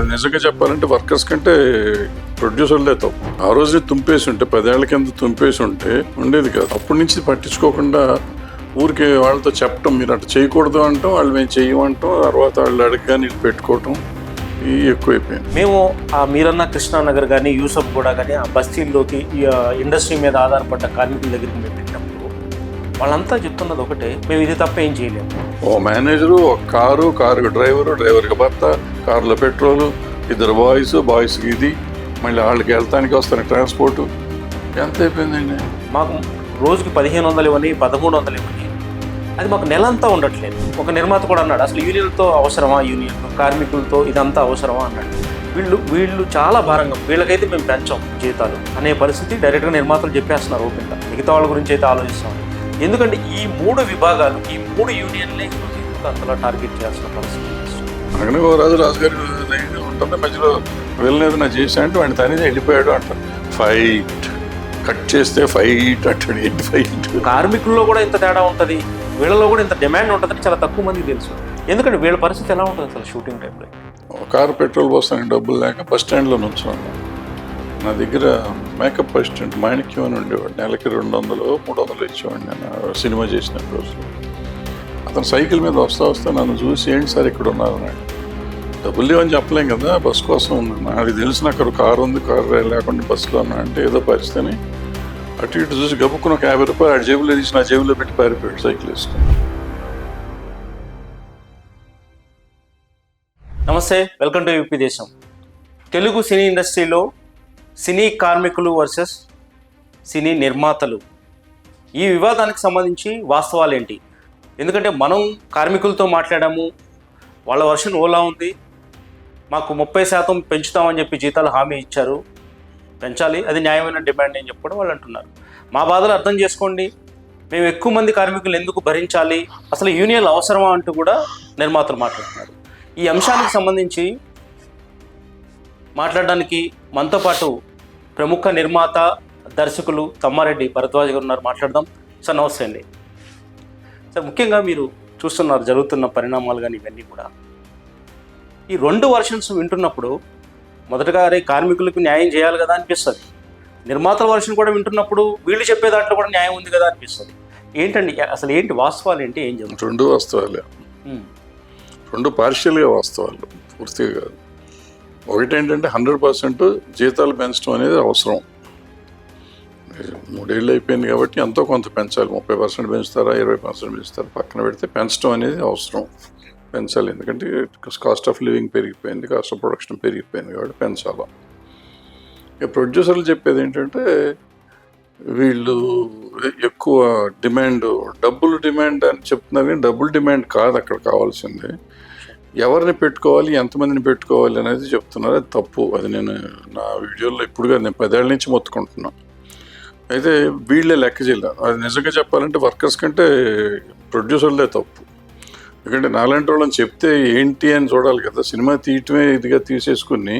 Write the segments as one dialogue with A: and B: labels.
A: అది నిజంగా చెప్పాలంటే వర్కర్స్ కంటే ప్రొడ్యూసర్లే తప్పు. ఆ రోజే తుంపేసి ఉంటే పదేళ్ళ కింద తుంపేసి ఉంటే ఉండేది కాదు. అప్పటి నుంచి పట్టించుకోకుండా ఊరికే వాళ్ళతో చెప్పటం మీరు అట్లా చేయకూడదు అంటాం వాళ్ళు మేము చెయ్యమంటాం తర్వాత వాళ్ళు అడగగా నీళ్ళు పెట్టుకోవటం ఇవి ఎక్కువైపోయింది.
B: మేము ఆ మీరన్న కృష్ణానగర్ కానీ యూసఫ్ కూడా కానీ ఆ బస్తీల్లోకి ఇండస్ట్రీ మీద ఆధారపడ్డ కార్మికుల దగ్గరికి మేము వెళ్ళినప్పుడు వాళ్ళంతా చెప్తున్నది ఒకటే మేము ఇది తప్ప ఏం చేయలేము.
A: ఓ మేనేజరు ఒక కారు కారు డ్రైవరు డ్రైవర్కి భర్త కార్లో పెట్రోలు ఇద్దరు బాయ్స్ బాయ్స్కి ఇది. మళ్ళీ వాళ్ళకి వెళ్తానికి వస్తాను ట్రాన్స్పోర్టు ఎంత అయిపోయిందండి?
B: మాకు రోజుకి పదిహేను వందలు ఇవ్వని పదమూడు వందలు ఇవ్వని అది మాకు నెలంతా ఉండట్లేదు. ఒక నిర్మాత కూడా అన్నాడు అసలు యూనియన్తో అవసరమా యూనియన్ కార్మికులతో ఇదంతా అవసరమా? అన్నాడు. వీళ్ళు వీళ్ళు చాలా భారంగా వీళ్ళకైతే మేము పెంచాం జీతాలు అనే పరిస్థితి డైరెక్ట్గా నిర్మాతలు చెప్పేస్తున్నారు ఓపెన్గా. మిగతా వాళ్ళ గురించి అయితే ఆలోచిస్తాం. ఎందుకంటే ఈ మూడు విభాగాలు ఈ మూడు యూనియన్లే ఈరోజు అంతలా టార్గెట్ చేయాల్సిన పరిస్థితి.
A: అక్కడ ఓ రాజు ఉంటుంది మధ్యలో వెళ్ళలేదు నా చేసా అంటే వాడిని తనే వెళ్ళిపోయాడు అంటారు. ఫైట్. కట్ చేస్తే ఫైట్ అంటాడు ఏంటి ఫైట్?
B: కార్మికుల్లో కూడా ఇంత తేడా ఉంటుంది. వీళ్ళలో కూడా ఇంత డిమాండ్ ఉంటుందని చాలా తక్కువ మందికి తెలుసు. ఎందుకంటే వీళ్ళ పరిస్థితి ఎలా ఉంటుంది అసలు షూటింగ్ టైంలో?
A: కారు పెట్రోల్ పోస్తానికి డబ్బులు లేక బస్ స్టాండ్లో నుంచున్నాను. నా దగ్గర మేకప్ అసిస్టెంట్ మాణిక్యం అని ఉండేవాడు. నెలకి రెండు వందలు మూడు వందలు ఇచ్చేవాడిని నేను. సినిమా చేసిన రోజులు అతను సైకిల్ మీద వస్తా వస్తే నన్ను చూసి ఏంటి సార్ ఇక్కడ ఉన్నారు? అన్నాడు డబ్బులు లేవని చెప్పలేం కదా బస్ కోసం ఉంది నాకు తెలిసిన అక్కడ కారు ఉంది కారు లేకుండా బస్సులో ఉన్నా. అంటే ఏదో పరిస్థితిని అటు ఇటు చూసి గబుక్కుని ఒక యాభై రూపాయలు ఆ జేబులో తీసి నా జేబులో పెట్టి పారిపోయాడు సైకిల్ వేసుకుని.
B: నమస్తే వెల్కమ్ టు యూపీ దేశం. తెలుగు సినీ ఇండస్ట్రీలో సినీ కార్మికులు వర్సెస్ సినీ నిర్మాతలు. ఈ వివాదానికి సంబంధించి వాస్తవాలు ఏంటి ఎందుకంటే మనం కార్మికులతో మాట్లాడాము వాళ్ళ వర్షన్ ఓలా ఉంది మాకు ముప్పై శాతం పెంచుతామని చెప్పి జీతాలు హామీ ఇచ్చారు. పెంచాలి అది న్యాయమైన డిమాండ్ అని చెప్పడం వాళ్ళు అంటున్నారు. మా బాధలు అర్థం చేసుకోండి మేము ఎక్కువ మంది కార్మికులు ఎందుకు భరించాలి అసలు యూనియన్లు అవసరమా అంటూ కూడా నిర్మాతలు మాట్లాడుతున్నారు. ఈ అంశానికి సంబంధించి మాట్లాడడానికి మనతో పాటు ప్రముఖ నిర్మాత దర్శకులు తమ్మారెడ్డి భరద్వాజ్ గారు ఉన్నారు మాట్లాడదాం. సార్ నమస్తే అండి. సార్ ముఖ్యంగా మీరు చూస్తున్నారు జరుగుతున్న పరిణామాలు కానీ ఇవన్నీ కూడా. ఈ రెండు వర్షన్స్ వింటున్నప్పుడు మొదటగా అరే కార్మికులకు న్యాయం చేయాలి కదా అనిపిస్తుంది. నిర్మాతల వర్షన్ కూడా వింటున్నప్పుడు వీళ్ళు చెప్పే దాంట్లో కూడా న్యాయం ఉంది కదా అనిపిస్తుంది. ఏంటండి అసలు ఏంటి వాస్తవాలు ఏంటి ఏం జరుగుతుంది?
A: రెండు వాస్తవాలే. రెండు పార్షియల్గా వాస్తవాలు పూర్తిగా కాదు. ఒకటి ఏంటంటే హండ్రెడ్ పర్సెంట్ జీతాలు పెంచడం అనేది అవసరం. మూడేళ్ళు అయిపోయింది కాబట్టి ఎంతో కొంత పెంచాలి. ముప్పై పర్సెంట్ పెంచుతారా ఇరవై పర్సెంట్ పెంచుతారా? పక్కన పెడితే పెంచడం అనేది అవసరం. పెంచాలి. ఎందుకంటే కాస్ట్ ఆఫ్ లివింగ్ పెరిగిపోయింది కాస్ట్ ఆఫ్ ప్రొడక్షన్ పెరిగిపోయింది కాబట్టి పెంచాలి. ఇక ప్రొడ్యూసర్లు చెప్పేది ఏంటంటే వీళ్ళు ఎక్కువ డిమాండ్ డబ్బులు డిమాండ్ అని చెప్తున్నారు కానీ డబ్బులు డిమాండ్ కాదు అక్కడ కావాల్సింది. ఎవరిని పెట్టుకోవాలి ఎంతమందిని పెట్టుకోవాలి అనేది చెప్తున్నారు. అది తప్పు. అది నేను నా వీడియోలో ఇప్పుడుగా నేను పదేళ్ళ నుంచి మొత్తుకుంటున్నాను అయితే వీళ్ళే లెక్క చేయలేదు అది నిజంగా చెప్పాలంటే వర్కర్స్ కంటే ప్రొడ్యూసర్లే తప్పు. ఎందుకంటే నాలాంటి వాళ్ళని చెప్తే ఏంటి అని చూడాలి కదా. సినిమా తీయటమే ఇదిగా తీసేసుకుని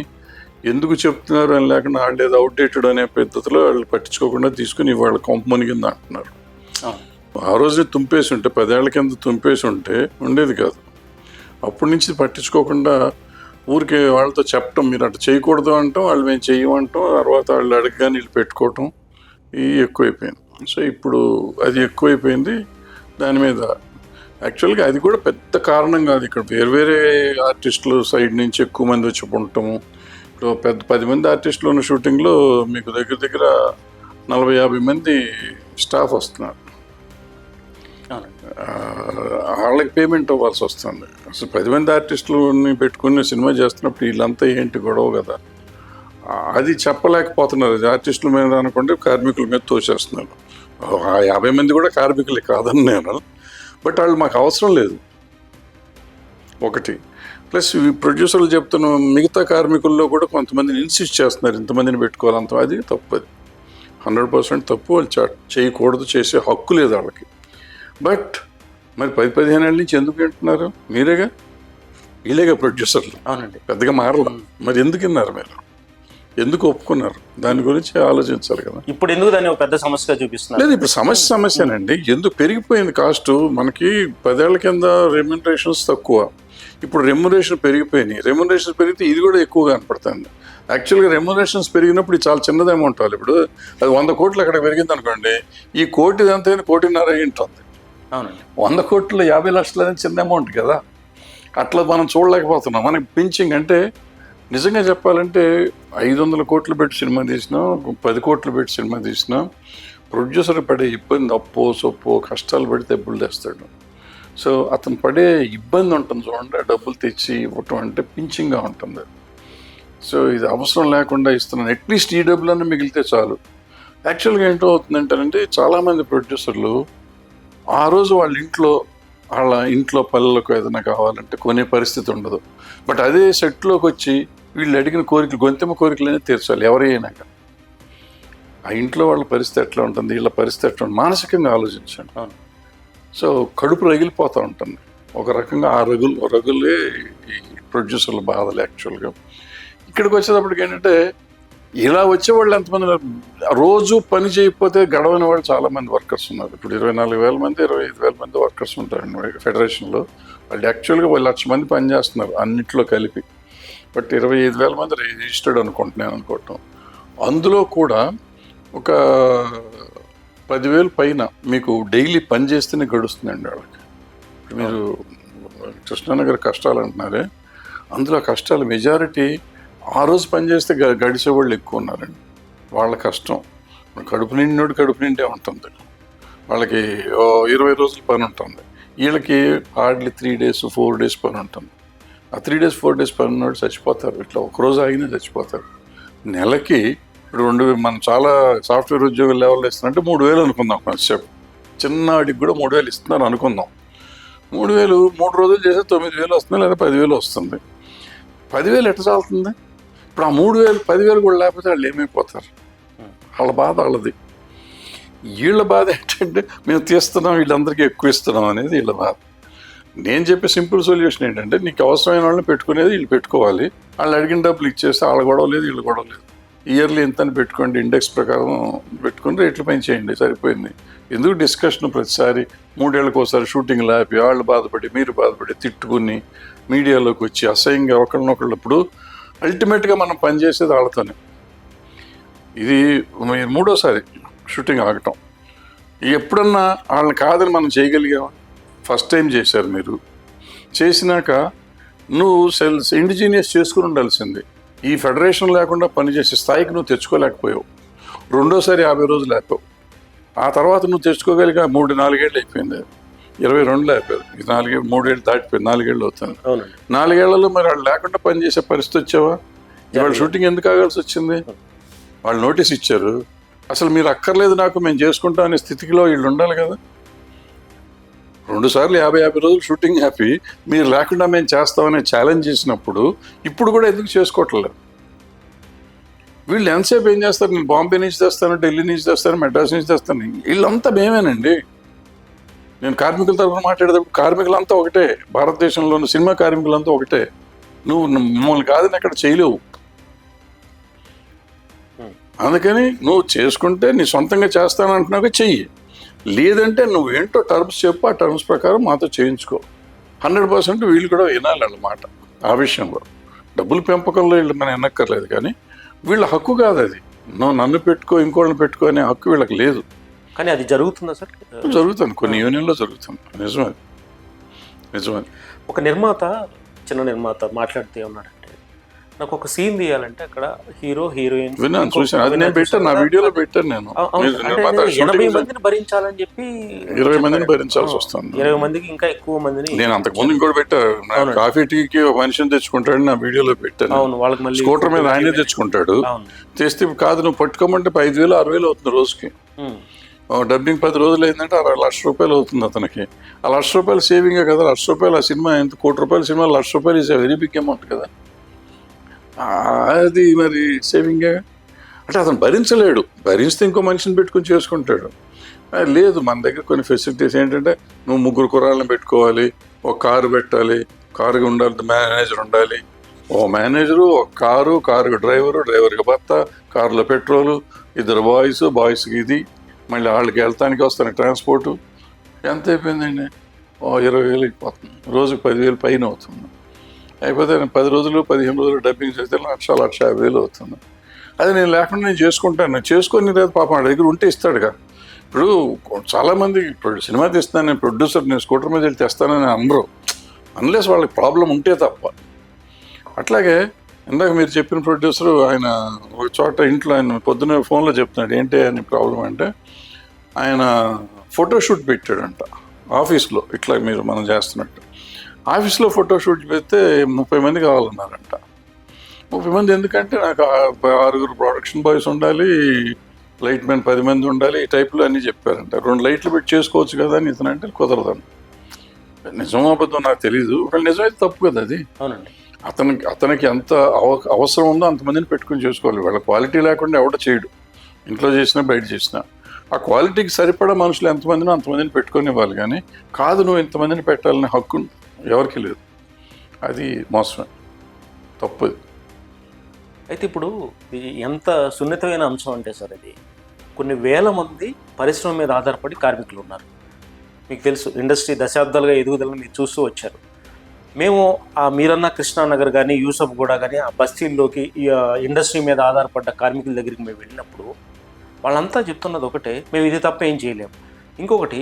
A: ఎందుకు చెప్తున్నారు అని లేకుండా వాళ్ళు ఏదో అవుట్డేటెడ్ అనే పద్ధతిలో వాళ్ళు పట్టించుకోకుండా తీసుకుని వాళ్ళ కొంపమని కింద అంటున్నారు. ఆ రోజే తుంపేసి ఉంటే పదేళ్ళ కింద తుంపేసి ఉంటే ఉండేది కాదు. అప్పటి నుంచి పట్టించుకోకుండా ఊరికే వాళ్ళతో చెప్పటం మీరు అట్లా చేయకూడదు అంటాం వాళ్ళు మేము చెయ్యమంటాం తర్వాత వాళ్ళు అడగగా నీళ్ళు పెట్టుకోవటం ఎక్కువైపోయింది. సో ఇప్పుడు అది ఎక్కువైపోయింది. దాని మీద యాక్చువల్గా అది కూడా పెద్ద కారణం కాదు. ఇక్కడ వేరు వేరే ఆర్టిస్టులు సైడ్ నుంచి ఎక్కువ మంది వచ్చి ఉండటము ఇప్పుడు పెద్ద పది మంది ఆర్టిస్టులు ఉన్న షూటింగ్లో మీకు దగ్గర దగ్గర నలభై యాభై మంది స్టాఫ్ వస్తున్నారు. వాళ్ళకి పేమెంట్ అవ్వాల్సి వస్తుంది. అసలు పది మంది ఆర్టిస్టులని పెట్టుకుని సినిమా చేస్తున్నప్పుడు వీళ్ళంతా ఏంటి గొడవ కదా? అది చెప్పలేకపోతున్నారు. ఆర్టిస్టుల మీద అనుకుంటే కార్మికుల మీద తోసేస్తున్నారు. ఆ యాభై మంది కూడా కార్మికులే కాదని నేను. బట్ వాళ్ళు మాకు అవసరం లేదు. ఒకటి. ప్లస్ ప్రొడ్యూసర్లు చెప్తున్న మిగతా కార్మికుల్లో కూడా కొంతమందిని ఇన్సిస్ట్ చేస్తున్నారు. ఇంతమందిని పెట్టుకోవాలి అంత అది తప్పు అది హండ్రెడ్ పర్సెంట్ తప్పు వాళ్ళు చ- చేయకూడదు చేసే హక్కు లేదు వాళ్ళకి. బట్ మరి పది పదిహేను ఏళ్ళ నుంచి ఎందుకు వింటున్నారు? మీరేగా? వీళ్ళేగా ప్రొడ్యూసర్లు.
B: అవునండి.
A: పెద్దగా మారలా. మరి ఎందుకు విన్నారు మీరు? ఎందుకు ఒప్పుకున్నారు? దాని గురించి ఆలోచించాలి కదా.
B: ఇప్పుడు ఎందుకు దాన్ని ఒక పెద్ద సమస్యగా చూపిస్తున్నారు?
A: లేదు ఇప్పుడు సమస్య సమస్యనండి. ఎందుకు పెరిగిపోయింది కాస్ట్? మనకి పదేళ్ళ కింద రెమ్యూనరేషన్స్ తక్కువ. ఇప్పుడు రెమ్యునరేషన్ పెరిగిపోయినాయి. రెమ్యునరేషన్ పెరిగితే ఇది కూడా ఎక్కువగా కనపడుతుంది. యాక్చువల్గా రెమ్యునరేషన్స్ పెరిగినప్పుడు ఇది చాలా చిన్నది అమౌంట్ అవ్వాలి ఇప్పుడు అది వంద కోట్లు అక్కడ పెరిగింది అనుకోండి ఈ కోటి అంతే కోటిన్నర అయి ఉంటుంది
B: అవునండి.
A: వంద కోట్లు యాభై లక్షలు అనేది చిన్న అమౌంట్ కదా. అట్లా మనం చూడలేకపోతున్నాం. మనకి పింఛింగ్ అంటే నిజంగా చెప్పాలంటే ఐదు వందల కోట్లు పెట్టి సినిమా తీసినా పది కోట్లు పెట్టి సినిమా తీసినా ప్రొడ్యూసర్ పడే ఇబ్బంది అప్పో సొప్పో కష్టాలు పడితే డబ్బులు తెస్తాడు. సో అతను పడే ఇబ్బంది ఉంటుంది చూడండి ఆ డబ్బులు తెచ్చి ఇవ్వటం అంటే పించింగ్గా ఉంటుంది. సో ఇది అవసరం లేకుండా ఇస్తున్నాను. అట్లీస్ట్ ఈ డబ్బులన్నీ మిగిలితే చాలు. యాక్చువల్గా ఏంటో అవుతుందంటే చాలామంది ప్రొడ్యూసర్లు ఆ రోజు వాళ్ళ ఇంట్లో వాళ్ళ ఇంట్లో పల్లెలకు ఏదైనా కావాలంటే కొనే పరిస్థితి ఉండదు. బట్ అదే సెట్లోకి వచ్చి వీళ్ళు అడిగిన కోరికలు గొంతెమ్మ కోరికలనే తీర్చాలి ఎవరైనా కానీ. ఆ ఇంట్లో వాళ్ళ పరిస్థితి ఎట్లా ఉంటుంది వీళ్ళ పరిస్థితి ఎట్లా ఉంటుంది మానసికంగా ఆలోచించండి. సో కడుపు రగిలిపోతూ ఉంటుంది. ఒక రకంగా ఆ రగులు రగులే ఈ ప్రొడ్యూసర్ల బాధలు యాక్చువల్గా. ఇక్కడికి వచ్చేటప్పటికి ఏంటంటే ఇలా వచ్చేవాళ్ళు ఎంతమంది? రోజు పని చేయకపోతే గడవని వాళ్ళు చాలా మంది వర్కర్స్ ఉన్నారు. ఇప్పుడు ఇరవై నాలుగు వేల మంది ఇరవై ఐదు వేల మంది వర్కర్స్ ఉంటారు ఫెడరేషన్లో. వాళ్ళు యాక్చువల్గా వాళ్ళు లక్ష మంది పని చేస్తున్నారు అన్నిట్లో కలిపి. బట్ ఇరవై ఐదు వేల మంది రిజిస్టర్డ్ అనుకుంటున్నాను అనుకోవటం. అందులో కూడా ఒక పదివేలు పైన మీకు డైలీ పని చేస్తేనే గడుస్తుందండి వాళ్ళకి. మీరు కృష్ణానగర్ కష్టాలు అంటున్నారే అందులో కష్టాలు మెజారిటీ ఆ రోజు పనిచేస్తే గ- గడిచే వాళ్ళు ఎక్కువ ఉన్నారండి. వాళ్ళ కష్టం. కడుపు నిండినోడు కడుపు నిండే ఉంటుంది. వాళ్ళకి ఇరవై రోజులు పని ఉంటుంది. వీళ్ళకి hardly three days four days పని ఉంటుంది. ఆ త్రీ డేస్ ఫోర్ డేస్ పని ఉన్నాడు చచ్చిపోతారు. ఇట్లా ఒక రోజు ఆగినా చచ్చిపోతారు. నెలకి ఇప్పుడు రెండు మనం చాలా సాఫ్ట్వేర్ ఉద్యోగుల లెవెల్లో ఇస్తున్నారంటే మూడు వేలు అనుకుందాం కాన్సెప్ట్ చిన్నవాడికి కూడా మూడు వేలు ఇస్తున్నారు అనుకుందాం. మూడు వేలు మూడు రోజులు చేస్తే తొమ్మిది వేలు వస్తుంది లేదా పదివేలు వస్తుంది. పదివేలు ఎట్ట చాలుతుంది ఇప్పుడు ఆ మూడు వేలు పదివేలు కూడా లేకపోతే వాళ్ళు ఏమైపోతారు? వాళ్ళ బాధ వాళ్ళది. వీళ్ళ బాధ ఏంటంటే మేము తీస్తున్నాం వీళ్ళందరికీ ఎక్కువ ఇస్తున్నాం అనేది వీళ్ళ బాధ. నేను చెప్పే సింపుల్ సొల్యూషన్ ఏంటంటే నీకు అవసరమైన వాళ్ళని పెట్టుకునేది వీళ్ళు పెట్టుకోవాలి. వాళ్ళు అడిగిన డబ్బులు ఇచ్చేస్తే వాళ్ళ గొడవ లేదు వీళ్ళు గొడవ లేదు. ఇయర్లీ ఎంత అని పెట్టుకోండి ఇండెక్స్ ప్రకారం పెట్టుకుని రేట్లు పెంచేయండి సరిపోయింది. ఎందుకు డిస్కషన్ ప్రతిసారి మూడేళ్ళకి ఒకసారి ఆపి వాళ్ళు బాధపడి మీరు బాధపడి తిట్టుకుని మీడియాలోకి వచ్చి అసహ్యంగా ఒకళ్ళనొకళ్ళు ఇప్పుడు అల్టిమేట్గా మనం పనిచేసేది వాళ్ళతోనే. ఇది మూడోసారి షూటింగ్ ఆగటం. ఎప్పుడన్నా వాళ్ళని కాదని మనం చేయగలిగామా? ఫస్ట్ టైం చేశారు మీరు. చేసినాక నువ్వు సెల్స్ ఇండిజీనియస్ చేసుకుని ఉండాల్సింది. ఈ ఫెడరేషన్ లేకుండా పనిచేసే స్థాయికి నువ్వు తెచ్చుకోలేకపోయావు. రెండోసారి యాభై రోజులు ఆపావు. ఆ తర్వాత నువ్వు తెచ్చుకోగలిగా మూడు నాలుగేళ్ళు అయిపోయింది. ఇరవై రెండులో అయిపోయారు ఇది నాలుగే మూడేళ్ళు దాటిపోయింది. నాలుగేళ్ళు అవుతుంది. నాలుగేళ్ళలో మరి వాళ్ళు లేకుండా పనిచేసే పరిస్థితి వచ్చావా? ఇవాళ షూటింగ్ ఎందుకు ఆగాల్సి వచ్చింది? వాళ్ళు నోటీస్ ఇచ్చారు. అసలు మీరు అక్కర్లేదు నాకు మేము చేసుకుంటాం అనే స్థితిలో వీళ్ళు ఉండాలి కదా. రెండు సార్లు యాభై యాభై రోజులు షూటింగ్ హ్యాపీ మీరు లేకుండా మేము చేస్తామని ఛాలెంజ్ చేసినప్పుడు ఇప్పుడు కూడా ఎందుకు చేసుకోవట్లేదు? వీళ్ళు ఎంతసేపు ఏం చేస్తారు? నేను బాంబే నుంచి తెస్తాను ఢిల్లీ నుంచి తెస్తాను మెడ్రాస్ నుంచి తెస్తాను. వీళ్ళంతా మేమేనండి. నేను కార్మికుల తరఫున మాట్లాడేటప్పుడు కార్మికులంతా ఒకటే. భారతదేశంలో ఉన్న సినిమా కార్మికులంతా ఒకటే. నువ్వు మమ్మల్ని కాదని అక్కడ చేయలేవు. అందుకని నువ్వు చేసుకుంటే నీ సొంతంగా చేస్తానంటున్నాక చెయ్యి. లేదంటే నువ్వేంటో టర్మ్స్ చెప్పు ఆ టర్మ్స్ ప్రకారం మాతో చేయించుకో. హండ్రెడ్ పర్సెంట్ వీళ్ళు కూడా వినాలి అన్నమాట ఆ విషయంలో. డబ్బులు పెంపకంలో వీళ్ళు మనం ఎన్నక్కర్లేదు కానీ వీళ్ళ హక్కు కాదు అది. నువ్వు నన్ను పెట్టుకో ఇంకోళ్ళని పెట్టుకో అనే హక్కు వీళ్ళకి లేదు.
B: కానీ అది జరుగుతుందా సార్?
A: జరుగుతుంది కొన్ని యూనియన్లో జరుగుతుంది. నిజమే. నిజమే.
B: ఒక నిర్మాత చిన్న నిర్మాత మాట్లాడితే ఉన్నాడంటే నాకు ఒక సీన్ తీయాలంటే అక్కడ హీరో హీరోయిన్
A: విన్నాను చూశాను. అది నేను పెట్టాను నా వీడియోలో పెట్టాను నేను.
B: ఎనభై మందిని భరించాలని చెప్పి
A: ఇరవై మందిని భరించాల్సి వస్తుంది.
B: ఇరవై మందికి ఇంకా ఎక్కువ మందిని
A: నేను అంతకు ముందు ఇంకోటి పెట్టాను. కాఫీ టీకి మనిషిని తెచ్చుకుంటాడు నా వీడియోలో పెట్టాను.
B: అవును వాళ్ళకి మళ్ళీ
A: స్కూటర్ మీద ఆయనే తెచ్చుకుంటాడు. తెస్తే కాదు నువ్వు పట్టుకోమంటే ఐదు వేలు ఆరు వేలు అవుతుంది రోజుకి. డబ్బింగ్ పది రోజులు అయిందంటే అరవై లక్ష రూపాయలు అవుతుంది అతనికి. ఆ లక్ష రూపాయలు సేవింగే కదా లక్ష రూపాయలు ఆ సినిమా ఎంత కోటి రూపాయల సినిమా లక్ష రూపాయలు ఇస్ వెరీ బిగ్ అమౌంట్ కదా. అది మరి సేవింగే అంటే అతను భరించలేడు. భరిస్తే ఇంకో మనిషిని పెట్టుకుని చేసుకుంటాడు. లేదు మన దగ్గర కొన్ని ఫెసిలిటీస్ ఏంటంటే నువ్వు ముగ్గురు కుర్రాళ్ళని పెట్టుకోవాలి ఒక కారు పెట్టాలి కారు ఉండాలి మేనేజర్ ఉండాలి. ఓ మేనేజరు ఒక కారు కారు డ్రైవరు డ్రైవర్కి భర్త కారులో పెట్రోలు ఇద్దరు బాయ్స్ బాయ్స్కి ఇది. మళ్ళీ వాళ్ళకి వెళ్తానికి వస్తాను ట్రాన్స్పోర్టు ఎంత అయిపోయిందండి? ఓ ఇరవై వేలు అయిపోతుంది. రోజుకి పదివేలు పైన అవుతుంది. అయిపోతే నేను పది రోజులు పదిహేను రోజులు డబ్బింగ్ చేస్తే లక్ష లక్ష యాభై వేలు అవుతుంది. అది నేను లేకుండా నేను చేసుకుంటాను. నేను చేసుకొని లేదు పాపం వాడి దగ్గర ఉంటే ఇస్తాడుగా. ఇప్పుడు చాలామంది ఇప్పుడు సినిమా తీస్తున్నాను నేను ప్రొడ్యూసర్ నేను స్కూటర్ మీద వెళ్ళి తెస్తానని అనరు. అన్లెస్ వాళ్ళకి ప్రాబ్లం ఉంటే తప్ప. అట్లాగే ఇందాక మీరు చెప్పిన ప్రొడ్యూసర్ ఆయన ఒక చోట ఇంట్లో ఆయన పొద్దున ఫోన్లో చెప్తున్నాడు ఏంటి అని ప్రాబ్లం అంటే ఆయన ఫోటోషూట్ పెట్టాడంట ఆఫీస్లో ఇట్లా మీరు మనం చేస్తున్నట్టు. ఆఫీస్లో ఫోటోషూట్ పెడితే ముప్పై మంది కావాలన్నారంట. ముప్పై మంది ఎందుకంటే నాకు ఆరుగురు ప్రొడక్షన్ బాయ్స్ ఉండాలి లైట్ మ్యాన్ పది మంది ఉండాలి ఈ టైప్లో అన్నీ చెప్పారంట. రెండు లైట్లు పెట్టి చేసుకోవచ్చు కదా అని ఇతను అంటే కుదరదని నిజం అబద్ధం నాకు తెలీదు. ఒకవేళ నిజమైతే తప్పు కదా అది.
B: అవునండి.
A: అతనికి అతనికి ఎంత అవ- అవసరం ఉందో అంతమందిని పెట్టుకుని చేసుకోవాలి. వాళ్ళ క్వాలిటీ లేకుండా ఎవడ చేయడు. ఇంట్లో చేసినా బయట చేసినా. ఆ క్వాలిటీకి సరిపడా మనుషులు ఎంతమందినో అంతమందిని పెట్టుకొని ఇవ్వాలి కానీ కాదు నువ్వు ఇంతమందిని పెట్టాలనే హక్కు ఎవరికి లేదు. అది మోసమే. తప్పది
B: అయితే ఇప్పుడు ఇది ఎంత సున్నితమైన అంశం అంటే సార్ ఇది. కొన్ని వేల మంది పరిశ్రమ మీద ఆధారపడి కార్మికులు ఉన్నారు మీకు తెలుసు ఇండస్ట్రీ దశాబ్దాలుగా ఎదుగుదలను మీరు చూస్తూ వచ్చారు. మేము ఆ మీరన్న కృష్ణానగర్ కానీ యూసఫ్ కూడా కానీ ఆ బస్తీల్లోకి ఇండస్ట్రీ మీద ఆధారపడ్డ కార్మికుల దగ్గరికి మేము వెళ్ళినప్పుడు వాళ్ళంతా చెప్తున్నది ఒకటే మేము ఇది తప్ప ఏం చేయలేము. ఇంకొకటి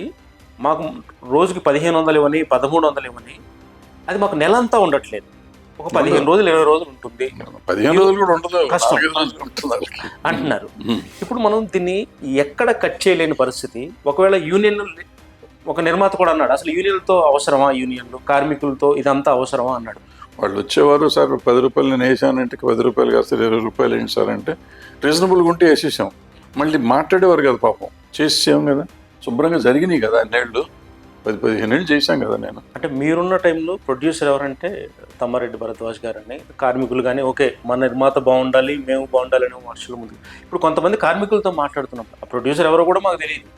B: మాకు రోజుకి పదిహేను వందలు ఇవ్వని పదమూడు వందలు ఇవ్వని అది మాకు నెల అంతా ఉండట్లేదు. ఒక పదిహేను రోజులు ఇరవై రోజులు ఉంటుంది.
A: పదిహేను రోజులు కూడా ఉండదు.
B: కష్టం. అంటున్నారు. ఇప్పుడు మనం దీన్ని ఎక్కడ కట్ చేయలేని పరిస్థితి. ఒకవేళ యూనియన్ ఒక నిర్మాత కూడా అన్నాడు అసలు యూనియన్లతో అవసరమా? యూనియన్లు కార్మికులతో ఇదంతా అవసరమా? అన్నాడు.
A: వాళ్ళు వచ్చేవారు సార్ పది రూపాయలు నేను వేసానంటే పది రూపాయలు కాస్త ఇరవై రూపాయలు ఏంటి సార్ అంటే రీజనబుల్గా ఉంటే వేసేసాం. మళ్ళీ మాట్లాడేవారు కదా పాపం. చేసేసాం కదా. శుభ్రంగా జరిగినాయి కదా అన్నేళ్ళు. పది పదిహేను ఏళ్ళు చేశాం కదా నేను.
B: అంటే మీరున్న టైంలో ప్రొడ్యూసర్ ఎవరంటే తమ్మారెడ్డి భరద్వాజ్ గారు అని కార్మికులు కానీ ఓకే మన నిర్మాత బాగుండాలి మేము బాగుండాలి అనే వర్షాల ముందు. ఇప్పుడు కొంతమంది కార్మికులతో మాట్లాడుతున్నాం ఆ ప్రొడ్యూసర్ ఎవరో కూడా మాకు తెలియదు.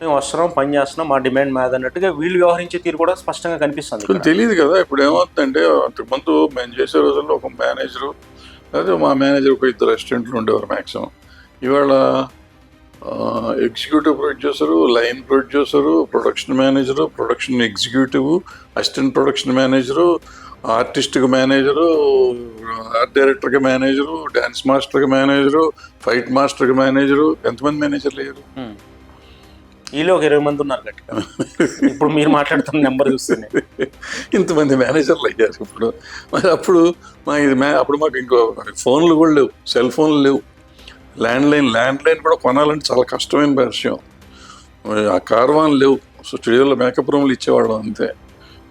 B: మేము వస్తున్నాం పని చేస్తున్నాం మా డిమాండ్ మీద అన్నట్టుగా వీళ్ళు వ్యవహరించే తీరు కూడా స్పష్టంగా కనిపిస్తుంది.
A: తెలియదు కదా ఇప్పుడు ఏమవుతుందంటే అంతకు ముందు మేము చేసే రోజుల్లో ఒక మేనేజరు అదే మా మేనేజర్ ఒక ఇద్దరు అసిస్టెంట్లు ఉండేవారు మ్యాక్సిమం ఇవాళ executive producer line producer production manager production executive assistant production manager ఆర్టిస్ట్కి మేనేజరు ఆర్ట్ డైరెక్టర్కి మేనేజరు డ్యాన్స్ మాస్టర్కి మేనేజరు ఫైట్ మాస్టర్కి మేనేజరు ఎంతమంది మేనేజర్లు అయ్యారు
B: ఉమ్. వీళ్ళు ఒక ఇరవై మంది ఉన్నారు గట్టిగా. ఇప్పుడు మీరు మాట్లాడుతున్న నెంబర్ చూస్తేనే.
A: ఇంతమంది మేనేజర్లు అయ్యారు ఇప్పుడు. మరి అప్పుడు మా ఇది మే అప్పుడు మాకు ఇంకో ఫోన్లు కూడా లేవు సెల్ ఫోన్లు లేవు. ల్యాండ్ లైన్ ల్యాండ్ లైన్ కూడా కొనాలంటే చాలా కష్టమైన విషయం ఆ కార్వాన్ లేవు. సో స్టూడియోలో మేకప్ రూమ్లు ఇచ్చేవాళ్ళం అంతే.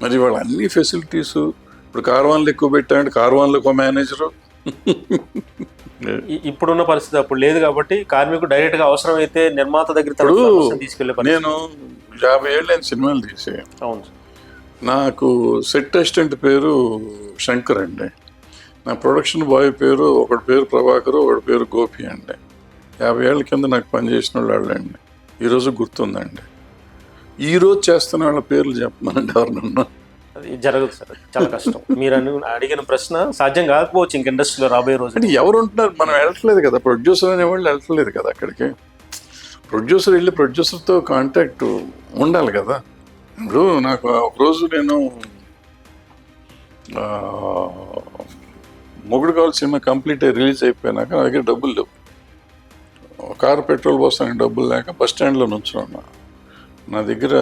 A: మరి వాళ్ళు అన్ని ఫెసిలిటీస్ ఇప్పుడు కార్వాన్లు ఎక్కువ పెట్టామంటే కార్వాన్లు ఒక మేనేజరు
B: ఇప్పుడున్న పరిస్థితి అప్పుడు లేదు కాబట్టి కార్మికుడు డైరెక్ట్గా అవసరం అయితే నిర్మాత దగ్గర తీసుకెళ్ళే పరిస్థితి.
A: నేను యాభై ఏళ్ళు నేను సినిమాలు తీసే.
B: అవును.
A: నాకు సెట్ అసిస్టెంట్ పేరు శంకర్ అండి. నా ప్రొడక్షన్ బాయ్ పేరు ఒకటి పేరు ప్రభాకర్ ఒకటి పేరు గోపి అండి. యాభై ఏళ్ళ కింద నాకు పనిచేసిన వాళ్ళండి. ఈరోజు గుర్తుందండి. ఈ రోజు చేస్తున్న వాళ్ళ పేర్లు చెప్పమనండి ఎవరినన్నా.
B: అది జరగదు సార్ చాలా కష్టం. మీరు అను- అడిగిన ప్రశ్న సాధ్యం కాకపోవచ్చు ఇంక ఇండస్ట్రీలో రాబోయే రోజు
A: అంటే ఎవరు ఉంటున్నారు? మనం వెళ్ళట్లేదు కదా. ప్రొడ్యూసర్ అనేవాళ్ళు వెళ్ళట్లేదు కదా అక్కడికి. ప్రొడ్యూసర్ వెళ్ళి ప్రొడ్యూసర్తో కాంటాక్ట్ ఉండాలి కదా. ఇప్పుడు నాకు ఒక రోజు నేను మొగుడు కావాలి సినిమా కంప్లీట్ అయ్యి రిలీజ్ అయిపోయినాక నా దగ్గర డబ్బులు లేవు. కారు పెట్రోల్ పోస్తానికి డబ్బులు లేక బస్ స్టాండ్లో నుంచున్నా నా దగ్గర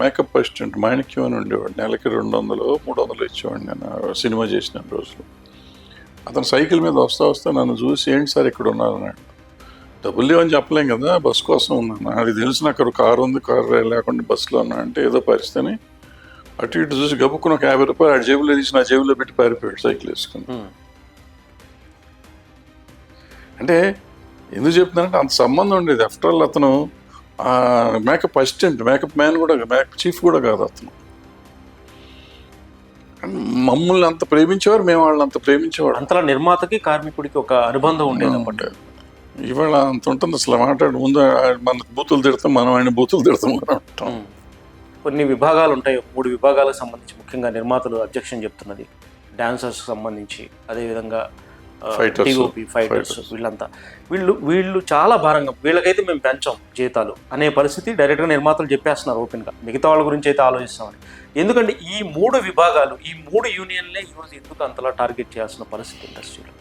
A: మేకప్ అసిస్టెంట్ మాణిక్యం అని ఉండేవాడు. నెలకి రెండు వందలు మూడు వందలు ఇచ్చేవాడిని నేను సినిమా చేసిన రోజులు. అతను సైకిల్ మీద వస్తా వస్తా నన్ను చూసి ఏంటి సార్ ఇక్కడ ఉన్నారన్నాడు డబ్బులు లేవని చెప్పలేం కదా బస్ కోసం ఉన్నాను. అది తెలిసి నాకు అక్కడ కారు ఉంది కారు లేకుండా బస్సులో ఉన్నా అంటే ఏదో పరిస్థితిని అటు ఇటు చూసి గబుక్కుని ఒక యాభై రూపాయలు ఆ జేబులో తీసి నా జేబులో పెట్టి పారిపోయాడు సైకిల్ వేసుకుని. అంటే ఎందుకు చెప్తున్నానంటే అంత సంబంధం ఉండేది. ఆఫ్టర్ ఆల్ అతను మేకప్ అసిస్టెంట్ మేకప్ మ్యాన్ కూడా మేకప్ చీఫ్ కూడా కాదు అతను. మమ్మల్ని అంత ప్రేమించేవారు మేము వాళ్ళని అంత ప్రేమించేవాడు
B: అంతలా నిర్మాతకి కార్మికుడికి ఒక అనుబంధం ఉండేది అప్పట్లో.
A: ఇవాళ అంత ఉంటుంది అసలు. మాట్లాడు ముందు ఆ- మన బూతులు తిడతాం మనం ఆయన బూతులు తిడతాం.
B: కొన్ని విభాగాలు ఉంటాయి. మూడు విభాగాలకు సంబంధించి ముఖ్యంగా నిర్మాతలు అబ్జెక్షన్ చెప్తున్నది. డాన్సర్స్ సంబంధించి అదేవిధంగా. డిఓపి ఫైటర్స్ వీళ్ళంతా. వీళ్ళు వీళ్ళు చాలా భారంగా వీళ్ళకైతే మేము పెంచాం జీతాలు అనే పరిస్థితి డైరెక్ట్గా నిర్మాతలు చెప్పేస్తున్నారు ఓపెన్గా. మిగతా వాళ్ళ గురించి అయితే ఆలోచిస్తామని. ఎందుకంటే ఈ మూడు విభాగాలు ఈ మూడు యూనియన్లే ఈరోజు ఎందుకు అంతలా టార్గెట్ చేయాల్సిన పరిస్థితి ఇండస్ట్రీలో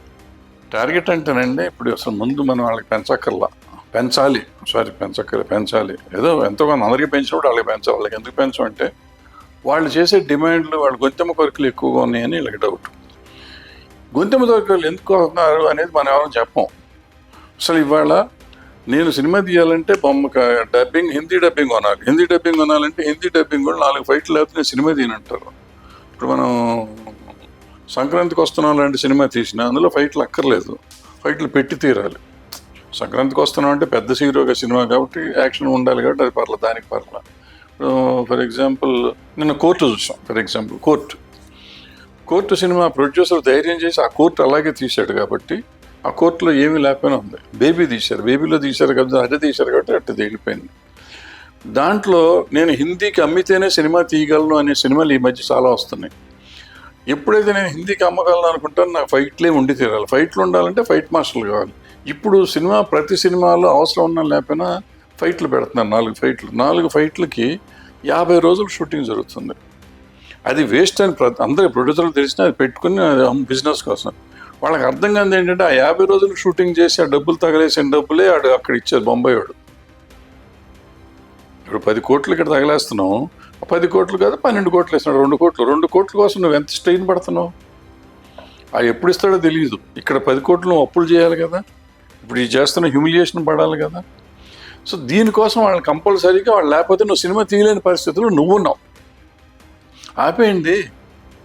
A: టార్గెట్ అంటేనండి ఇప్పుడు అసలు ముందు మనం వాళ్ళకి పెంచక్కర్లా. పెంచాలి సారీ పెంచక్కర్లే పెంచాలి. ఏదో ఎంతో కొంత అందరికీ పెంచినప్పుడు వాళ్ళకి పెంచాలి. వాళ్ళకి ఎందుకు పెంచమంటే వాళ్ళు చేసే డిమాండ్లు వాళ్ళ గొంతెమ్మ కొరకలు ఎక్కువగా ఉన్నాయని వీళ్ళకి డౌట్ గొంతెమ్మ దొరకలు ఎందుకు వస్తున్నారు అనేది మనం ఎవరు చెప్పం. అసలు ఇవాళ నేను సినిమా తీయాలంటే బొమ్మ డబ్బింగ్ హిందీ డబ్బింగ్ కొనాలి. హిందీ డబ్బింగ్ కొనాలంటే హిందీ డబ్బింగ్ కూడా నాలుగు ఫైట్లు లేకపోతే నేను సినిమా తీయనంటారు. ఇప్పుడు మనం సంక్రాంతికి వస్తున్నాం లాంటి సినిమా తీసిన అందులో ఫైట్లు అక్కర్లేదు. ఫైట్లు పెట్టి తీరాలి. సంక్రాంతికి వస్తున్నాం అంటే పెద్ద హీరోగా సినిమా కాబట్టి యాక్షన్ ఉండాలి కాబట్టి అది పర్లేదు దానికి పర్లేదు ఫర్ ఎగ్జాంపుల్ నిన్న కోర్టు చూసాం. For example Court. Court cinema producer ధైర్యం చేసి ఆ కోర్టు అలాగే తీశాడు కాబట్టి ఆ కోర్టులో ఏమీ లేకపోయినా ఉంది. బేబీ తీశారు. బేబీలో తీశారు కదా అదే తీశారు కాబట్టి అట్ట తేలిపోయింది. దాంట్లో నేను హిందీకి అమ్మితేనే సినిమా తీయగలను అనే సినిమాలు ఈ మధ్య చాలా వస్తున్నాయి. ఎప్పుడైతే నేను హిందీకి అమ్మగలను అనుకుంటాను నాకు ఫైట్లే ఉండి తీరాలి. ఫైట్లు ఉండాలంటే ఫైట్ మాస్టర్లు కావాలి. ఇప్పుడు సినిమా ప్రతి సినిమాలో అవసరం ఉన్నా లేకపోయినా ఫైట్లు పెడుతున్నారు నాలుగు ఫైట్లు. నాలుగు ఫైట్లకి యాభై రోజులు షూటింగ్ జరుగుతుంది. అది వేస్ట్ అని ప్ర- అందరి ప్రొడ్యూసర్లు తెలిసిన అది పెట్టుకుని బిజినెస్ కోసం. వాళ్ళకి అర్థం కాదు ఏంటంటే ఆ యాభై రోజులు షూటింగ్ చేసి ఆ డబ్బులు తగలేసిన డబ్బులే ఆడు అక్కడ ఇచ్చారు బొంబాయి వాడు. ఇప్పుడు పది కోట్లు ఇక్కడ తగలేస్తున్నాం ఆ పది కోట్లు కాదు పన్నెండు కోట్లు వేస్తున్నాడు రెండు కోట్లు. రెండు కోట్ల కోసం నువ్వు ఎంత స్ట్రెయిన్ పడుతున్నావు? అది ఎప్పుడు ఇస్తాడో తెలియదు ఇక్కడ పది కోట్లు నువ్వు అప్పులు చేయాలి కదా. ఇప్పుడు ఈ చేస్తున్న హ్యూమిలియేషన్ పడాలి కదా. సో దీనికోసం వాళ్ళని కంపల్సరీగా వాళ్ళు లేకపోతే నువ్వు సినిమా తీయలేని పరిస్థితుల్లో నువ్వు ఉన్నావు. ఆపేయండి.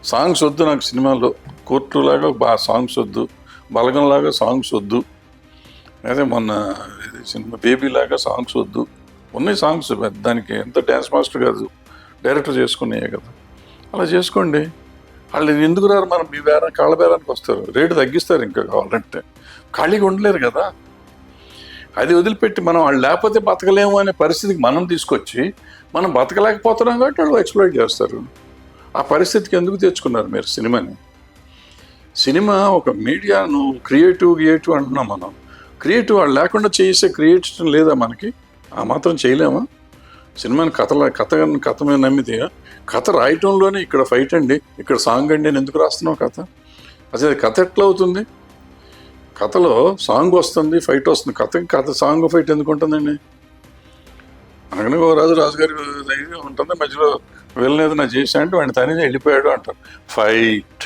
A: సాంగ్స్ వద్దు నాకు సినిమాలో కోర్టు లాగా బా సాంగ్స్ వద్దు. బలగం లాగా సాంగ్స్ వద్దు. అదే మొన్న ఇది సినిమా బేబీలాగా సాంగ్స్ వద్దు. ఉన్నాయి సాంగ్స్ దానికి ఎంత డ్యాన్స్ మాస్టర్ కాదు. డైరెక్టర్ చేసుకునేయే కదా. అలా చేసుకోండి. వాళ్ళు ఎందుకు రారు? మనం మీ బేరం కాళ్ళ బేరానికి వస్తారు. రేటు తగ్గిస్తారు ఇంకా కావాలంటే. ఖాళీగా ఉండలేరు కదా. అది వదిలిపెట్టి మనం వాళ్ళు లేకపోతే బతకలేము అనే పరిస్థితికి మనం తీసుకొచ్చి మనం బతకలేకపోతున్నాం కాబట్టి వాళ్ళు ఎక్స్ప్లోర్ చేస్తారు. ఆ పరిస్థితికి ఎందుకు తెచ్చుకున్నారు మీరు సినిమాని? సినిమా ఒక మీడియా నువ్వు క్రియేటివ్ క్రియేటివ్ అంటున్నాం మనం. క్రియేటివ్ వాళ్ళు లేకుండా చేసే క్రియేషన్ లేదా మనకి? ఆ మాత్రం చేయలేమా? సినిమాని కథల కథ కథ మీద నమ్మితే కథ రాయటంలోనే ఇక్కడ ఫైట్ అండి. ఇక్కడ సాంగ్ అండి నేను ఎందుకు రాస్తున్నావు కథ? అసలు కథ ఎట్లా అవుతుంది? కథలో సాంగ్ వస్తుంది ఫైట్ వస్తుంది. కథకి కథ సాంగ్ ఫైట్ ఎందుకు ఉంటుందండి? అనగానే ఓ రాజు రాజుగారి ఉంటుంది. మధ్యలో వెళ్ళలేదు నా చేసా అంటే వాడిని తనే వెళ్ళిపోయాడు అంటారు. ఫైట్.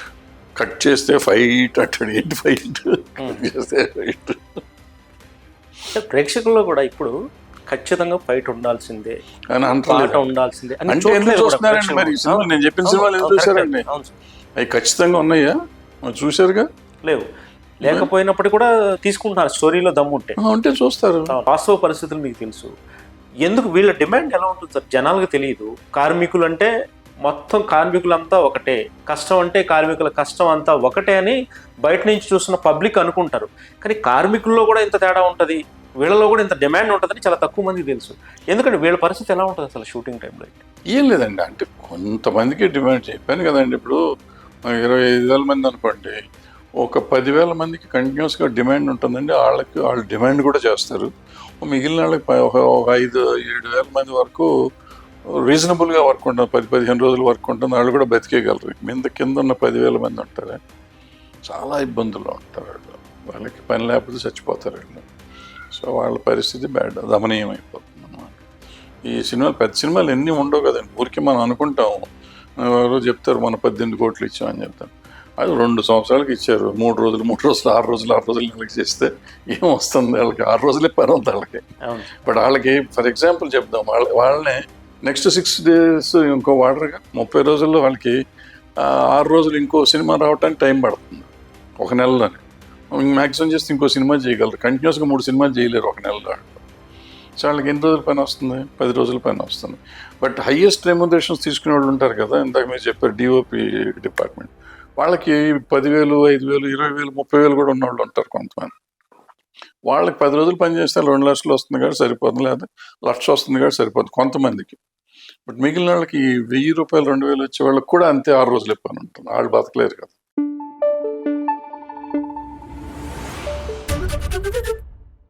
A: కట్ చేస్తే ఫైట్ అంటాడు. ఏంటి ఫైట్? చేస్తే ఫైట్.
B: ప్రేక్షకుల్లో కూడా ఇప్పుడు ఖచ్చితంగా ఫైట్ ఉండాల్సిందే. పాట ఉండాల్సిందే
A: అంటే ఎందుకు చూస్తున్నారండి మరి? నేను చెప్పిన సినిమాలు ఎందుకు చూసారండి. అవి ఖచ్చితంగా ఉన్నాయా? మరి చూశారుగా?
B: లేవు. లేకపోయినప్పటికీ కూడా తీసుకుంటున్నారు. స్టోరీలో దమ్ముంటే.
A: ఆ, ఉంటే చూస్తారు.
B: వాస్తవ పరిస్థితులు మీకు తెలుసు. ఎందుకు వీళ్ళ డిమాండ్ ఎలా ఉంటుంది సార్? జనాలకు తెలియదు కార్మికులు అంటే మొత్తం కార్మికులంతా ఒకటే. కష్టం అంటే కార్మికుల కష్టం అంతా ఒకటే అని బయట నుంచి చూస్తున్న పబ్లిక్ అనుకుంటారు. కానీ కార్మికుల్లో కూడా ఇంత తేడా ఉంటుంది. వీళ్ళలో కూడా ఇంత డిమాండ్ ఉంటుందని చాలా తక్కువ మందికి తెలుసు. ఎందుకంటే వీళ్ళ పరిస్థితి ఎలా ఉంటుంది అసలు షూటింగ్ టైంలో?
A: ఏం లేదండి. అంటే కొంతమందికి డిమాండ్ చెప్పాను కదండి. ఇప్పుడు ఇరవై ఐదు వేల మంది అనుకోండి. ఒక పదివేల మందికి కంటిన్యూస్గా డిమాండ్ ఉంటుందండి. వాళ్ళకి వాళ్ళు డిమాండ్ కూడా చేస్తారు. మిగిలిన వాళ్ళకి ఒక ఒక ఐదు ఏడు వేల మంది వరకు రీజనబుల్గా వర్క్ ఉంటుంది పది పదిహేను రోజులు వర్క్ ఉంటుంది. వాళ్ళు కూడా బతికేయగలరు. మీద కింద ఉన్న పదివేల మంది ఉంటారు? చాలా ఇబ్బందుల్లో ఉంటారు వాళ్ళు. వాళ్ళకి పని లేకపోతే చచ్చిపోతారు వీళ్ళు. సో వాళ్ళ పరిస్థితి బ్యాడ్ దమనీయం అయిపోతుంది అన్నమాట. ఈ సినిమాలు పెద్ద సినిమాలు ఎన్ని ఉండవు కదండి. ఊరికి మనం అనుకుంటాం ఎవరో చెప్తారు మన పద్దెనిమిది కోట్లు ఇచ్చామని చెప్తాను అది రెండు సంవత్సరాలకి ఇచ్చారు. మూడు రోజులు మూడు రోజులు ఆరు రోజులు ఆరు రోజులు నెలకి చేస్తే ఏం వస్తుంది వాళ్ళకి? ఆరు రోజులే పని ఉంది వాళ్ళకి. బట్ వాళ్ళకి ఫర్ ఎగ్జాంపుల్ చెప్దాం. వాళ్ళ వాళ్ళని నెక్స్ట్ సిక్స్ డేస్ ఇంకో వాడరుగా. ముప్పై రోజుల్లో వాళ్ళకి ఆరు రోజులు ఇంకో సినిమా రావడానికి టైం పడుతుంది. ఒక నెలలోనే మ్యాక్సిమం చేస్తే ఇంకో సినిమా చేయగలరు. కంటిన్యూస్గా మూడు సినిమాలు చేయలేరు ఒక నెలలో. సో వాళ్ళకి ఎన్ని రోజుల పని వస్తుంది? పది రోజుల పని వస్తుంది. బట్ హయ్యెస్ట్ రెమ్యునరేషన్స్ తీసుకునే వాళ్ళు ఉంటారు కదా ఇందాక మీరు చెప్పారు డిఓపి డిపార్ట్మెంట్ వాళ్ళకి పదివేలు ఐదు వేలు ఇరవై వేలు ముప్పై వేలు కూడా ఉన్న వాళ్ళు ఉంటారు కొంతమంది. వాళ్ళకి పది రోజులు పని చేస్తే రెండు లక్షలు వస్తుంది కాబట్టి సరిపోతుంది లేదా లక్ష వస్తుంది కాబట్టి సరిపోతుంది కొంతమందికి. బట్ మిగిలిన వాళ్ళకి వెయ్యి రూపాయలు రెండు వేలు వచ్చే వాళ్ళకి కూడా అంతే ఆరు రోజులు పని ఉంటుంది. వాళ్ళు బతకలేరు కదా.